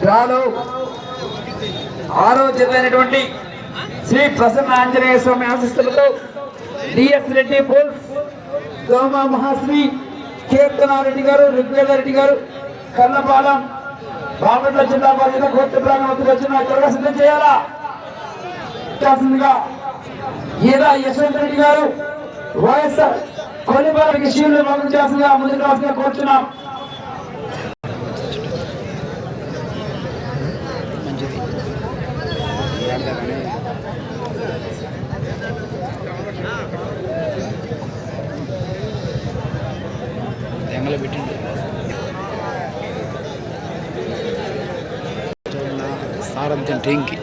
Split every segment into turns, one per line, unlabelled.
డ్రాలో ఆరో జతైనటువంటి శ్రీ ప్రసన్న ఆంజనేయ స్వామి ఆశిస్తులతో డిఎస్ రెడ్డి పోల్స్ దోమ మహాశ్రీ కీర్తనారెడ్డి గారు రెడ్డి గారు కర్ణపాలెం బాపట్ల జిల్లా బాధ్యత కోర్టు ప్రాంగణం వచ్చిన త్వరగా సిద్ధం చేయాలా? కావాల్సిందిగా ఈదా యశ్వంత్ రెడ్డి గారు వైఎస్ఆర్ కొలిబారికి షీల్డ్ పంపించాల్సిందిగా ముందుకు రాసుగా కోరుచున్నాం.
ఎంగలో సారంతం టెంకి.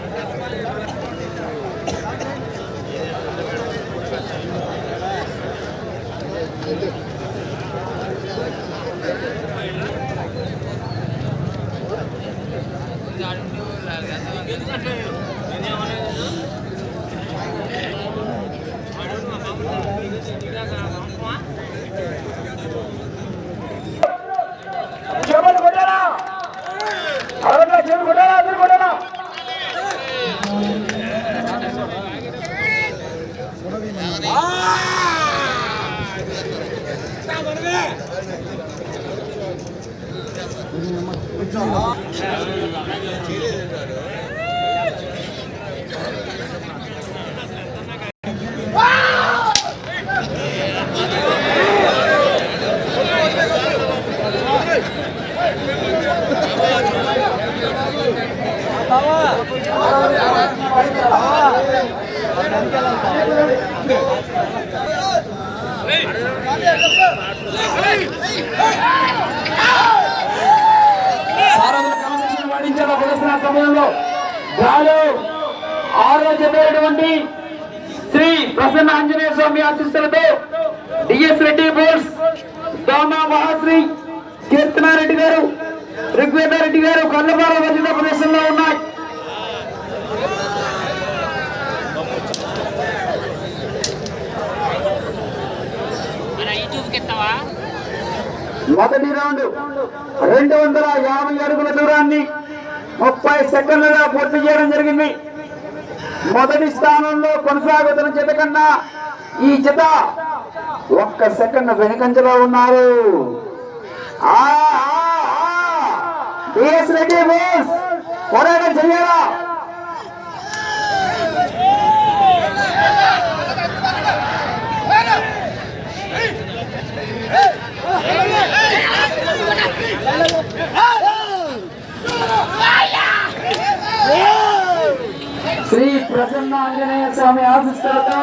Hey! Hey! Hey! Hey! సమయంలో గాలు ఆరోగ్యమైనటువంటి శ్రీ ప్రసన్న ఆంజనేయ స్వామి ఆశిస్తులతో డిఎస్ రెడ్డి బోర్స్ దోమా మహాశ్రీ కీర్తనారెడ్డి గారు ఋగ్వేదారెడ్డి గారు కల్లపాల వర్జిత ప్రదేశంలో ఉన్నాయి. మొదటి రౌండ్ రెండు వందల యాభై అడుగుల దూరాన్ని ముప్పై సెకండ్లుగా పూర్తి చేయడం జరిగింది మొదటి స్థానంలో కొనసాగుతున్న జత కన్నా ఈ జత ఒక్క సెకండ్ వెనుకంజలో ఉన్నారు రెడ్డి బోస్ పోరాటం చెయ్యాలా Hey! ప్రసన్న ఆంజనేయ స్వామి ఆశిస్తులతో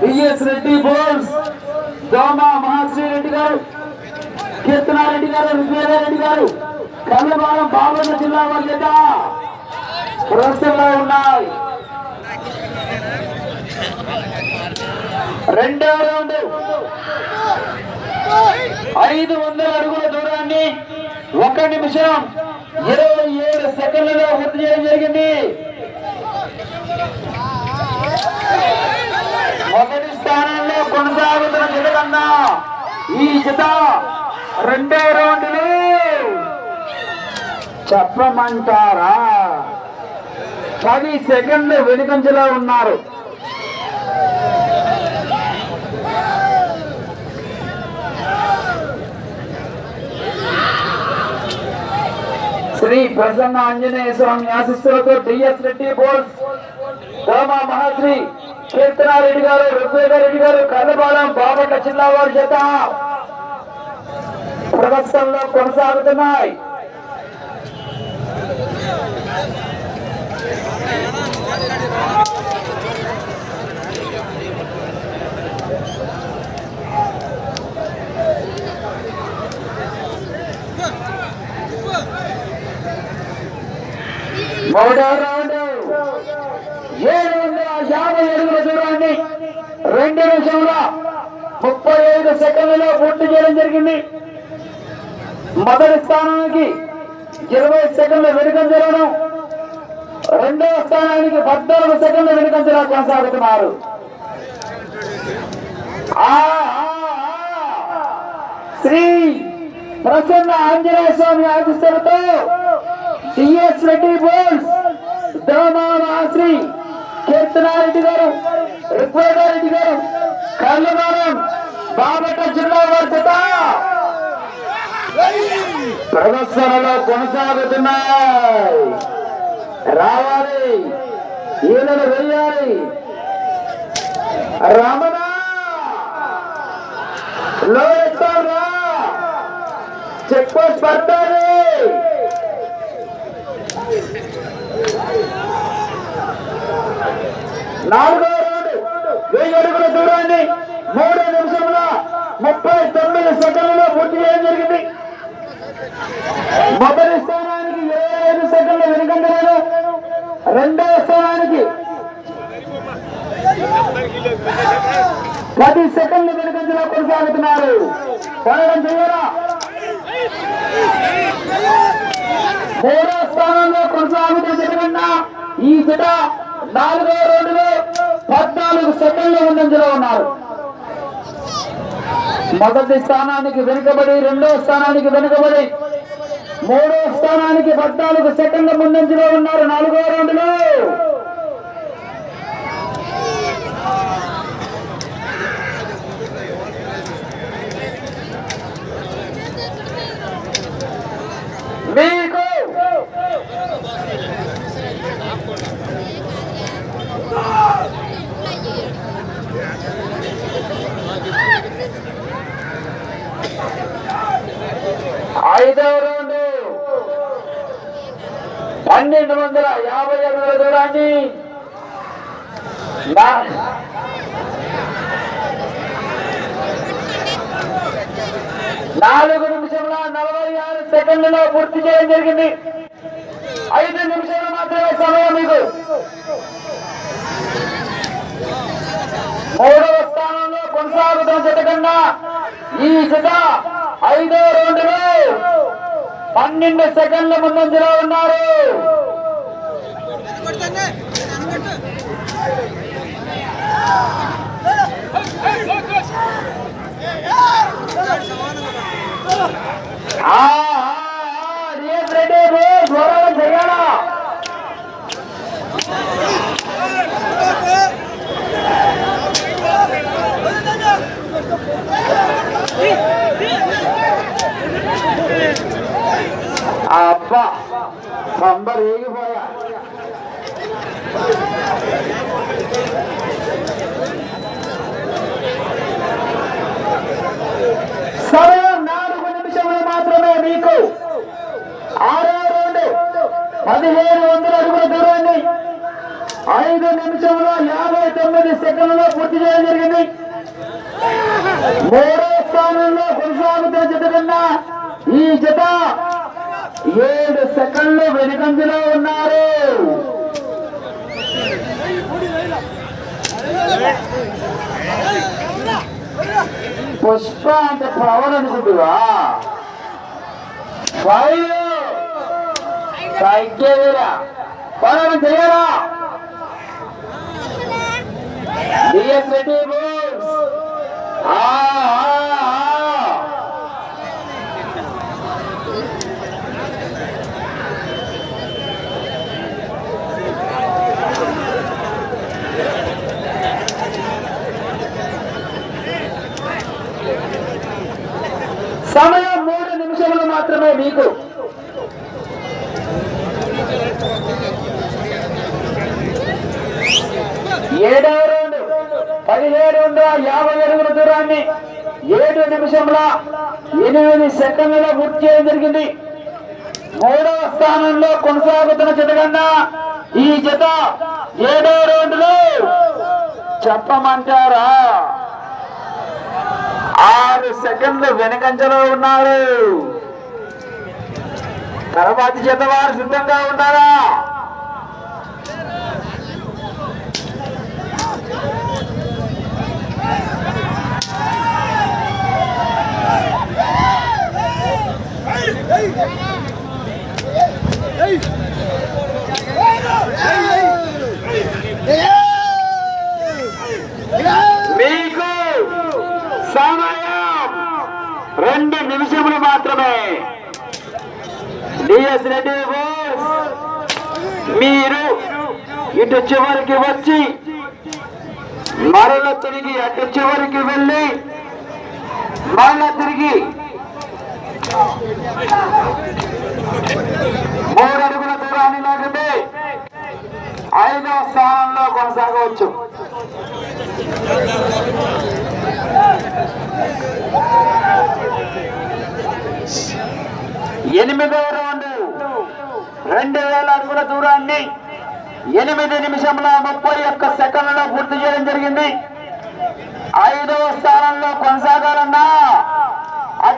బిఎస్ రెడ్డి బోల్స్ దోమ మహాశ్రీ రెడ్డి గారు కీర్తనారెడ్డి గారు రెడ్డి గారు కల్లబాలం బాపట్ల జిల్లా వారి చేత ప్రదర్శనలో ఉన్నాయి రెండో రౌండ్. ఐదు వందల అడుగుల దూరాన్ని ఒక నిమిషం ఇరవై ఏడు సెకండ్లలో పూర్తి చేయడం జరిగింది. మొదటి స్థానంలో కొనసాగుతున్న జత కన్నా ఈ జత రెండో రౌండ్లు చెప్పమంటారా? పది సెకండ్లు వెనుకంజలో ఉన్నారు. శ్రీ ప్రసన్న ఆంజనేయ స్వామి ఆశిస్సులతో డిఎస్ రెడ్డి బోల్స్ సోమా మహాశ్రీ కీర్తనారెడ్డి గారు రుద్రేగారెడ్డి గారు కన్నపాలెం బాపట్ల జిల్లా వారి చేత ప్రదర్శనలో కొనసాగుతున్నాయి. మూడో రౌండ్ ఏడు వందల యాభై అడుగుల దూరాన్ని రెండు నిమిషంలో ముప్పై స్థాయిలో పూర్తి చేయడం జరిగింది. మొదటి స్థానానికి ఇరవై సెకండ్ల వెనుకంజలను రెండవ స్థానానికి పద్నాలుగు సెకండ్ల వెనుకంజలా కొనసాగుతున్నారు. శ్రీ ప్రసన్న ఆంజనేయ స్వామి ఆశిస్తులతో టిఎస్ రెడ్డి బోల్స్ శ్రీ కీర్తనారెడ్డి గారు రుక్వేదారెడ్డి గారు కళ్ళమానం బాపట్ల జిల్లా వారి ప్రదర్శనలో కొనసాగుతున్నాయి. రావాలి. ఈయనను వెయ్యాలి. రమణ. లో ఎత్తారా చెక్ పోస్ట్ పడతారు నాలుగో రౌండ్. వెయ్యి అడుగుల దూరాన్ని. మూడు ముప్పై తొమ్మిది సెకండ్లలో పూర్తి చేయడం జరిగింది. మొదటి స్థానానికి ఇరవై ఐదు సెకండ్ల వెనుకంటున్నాడు రెండవ స్థానానికి పది సెకండ్ల వెనుకంజలో కొనసాగుతున్నారు. పోరాటం చేయాలా మూడో స్థానంలో కొనసాగుతున్న జరగన్న ఈ జట నాలుగో రోజులో పద్నాలుగు సెకండ్ల ముందంజలో ఉన్నారు. మొదటి స్థానానికి వెనుకబడి రెండో స్థానానికి వెనుకబడి మూడో స్థానానికి పద్నాలుగు సెకండ్ల ముందంజలో ఉన్నారు నాలుగో రౌండ్లో మీకు ఐదవ రౌండ్. పన్నెండు వందల యాభై అడుగుల దూరాన్ని. నాలుగు నిమిషముల నలభై ఆరు సెకండ్లలో పూర్తి చేయడం జరిగింది. ఐదు నిమిషాలు మాత్రమే సమయం మీకు. మూడవ స్థానంలో కొనసాగుతున్న జత కన్నా ఈ జత ఐదో రౌండ్లో పన్నెండు సెకండ్ల ముందంజలో ఉన్నారు. ఆ, ఆ, ఆ, రియాజ్ రెడ్డి బో, పోరాటం చేయాలా అబ్బా పంబ రేగిపోయా సమయం నాలుగు నిమిషములు మాత్రమే మీకు ఆరో రౌండ్ పదిహేను వందల అడుగుల దూరాన్ని ఐదు నిమిషంలో యాభై తొమ్మిది సెకండ్లలో పూర్తి చేయడం జరిగింది. మూడో స్థానంలో కొనసాగుతున్న జత కన్నా ఈ జత ఏడు సెకండ్లు వెనుకంజలో ఉన్నారు. పుష్ప అంటే పవన్ అనుకుంటువా ఫైవ్ సైకేరా పవన్ చేయాలా? Reddy ah, ah, ah. సమయం మూడు నిమిషములు మాత్రమే మీకు. ఏడవ పదిహేడు వందల యాభై అడుగుల దూరాన్ని ఏడు నిమిషంలో ఎనిమిది సెకండ్లలో పూర్తి చేయడం జరిగింది. మూడవ స్థానంలో కొనసాగుతున్న జతకన్నా ఈ జత ఏడవ రౌండ్లో చెప్పమంటారా? ఆరు సెకండ్లు వెనకంజలో ఉన్నారు. తర్వాతి జత వారు సిద్ధంగా ఉన్నారా? మీకు సమయం రెండు నిమిషములు మాత్రమే. డిఎస్ రెడ్డి మీరు ఇటు చివరికి వచ్చి మరల తిరిగి అటు చివరికి వెళ్ళి మరల తిరిగి మూడు అడుగుల దూరాన్ని లాగితే ఐదవ స్థానంలో కొనసాగవచ్చు. ఎనిమిదవ రౌండ్. రెండు వేల అడుగుల దూరాన్ని ఎనిమిది నిమిషముల ముప్పై ఒక్క సెకండ్లలో పూర్తి చేయడం జరిగింది. ఐదవ స్థానంలో కొనసాగాలన్నా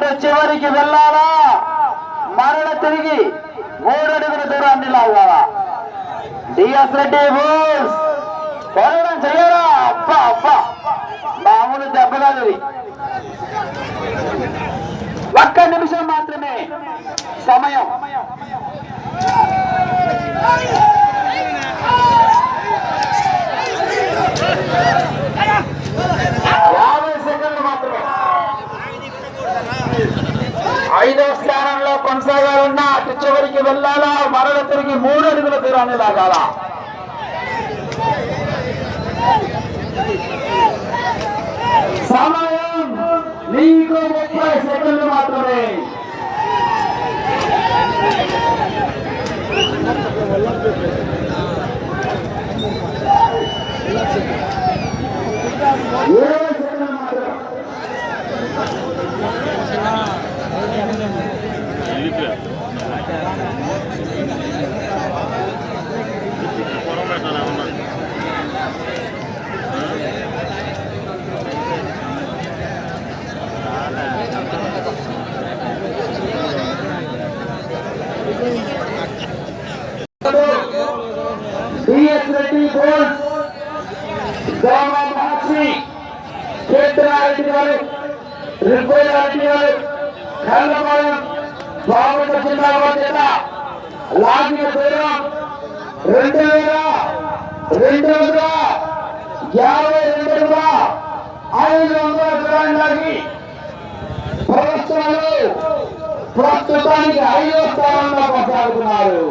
అటు చివరికి వెళ్ళాలా? మరణ తిరిగి మూడు అడుగుల దూరాన్ని లాగాలా? డిఎస్ రెడ్డి బోస్ పోరాటం చెయ్యాలా అబ్బా అబ్బా. మామూలు దెబ్బ కాదు ఒక్క నిమిషం మాత్రమే. సమయం యాభై సెకండ్లు మాత్రమే ఐదవ స్థానంలో కొనసాగాలన్నా అటు చివరికి వెళ్ళాలా మరల తిరిగి మూడు అడుగుల దూరాన్ని లాగాలా సమయం నీకు ముప్పై సెకండ్లు మాత్రమే Yeah సెకండ్లు మాత్రమే డిఎస్ రెడ్డి బోల్స్ గోవా మహర్షి కేతనారెడ్డి గారు రిపోయారెడ్డి గారు కల్లపాలెం బాగుంట జిల్లా జిల్లా లాగిన దూరం రెండు వేల రెండు వందల యాభై రెండుగా ఐదు వందల దూరాన్ని లాగి ప్రస్తుతాలు ప్రస్తుతానికి ఐదో స్థానంలో కొనసాగుతున్నారు.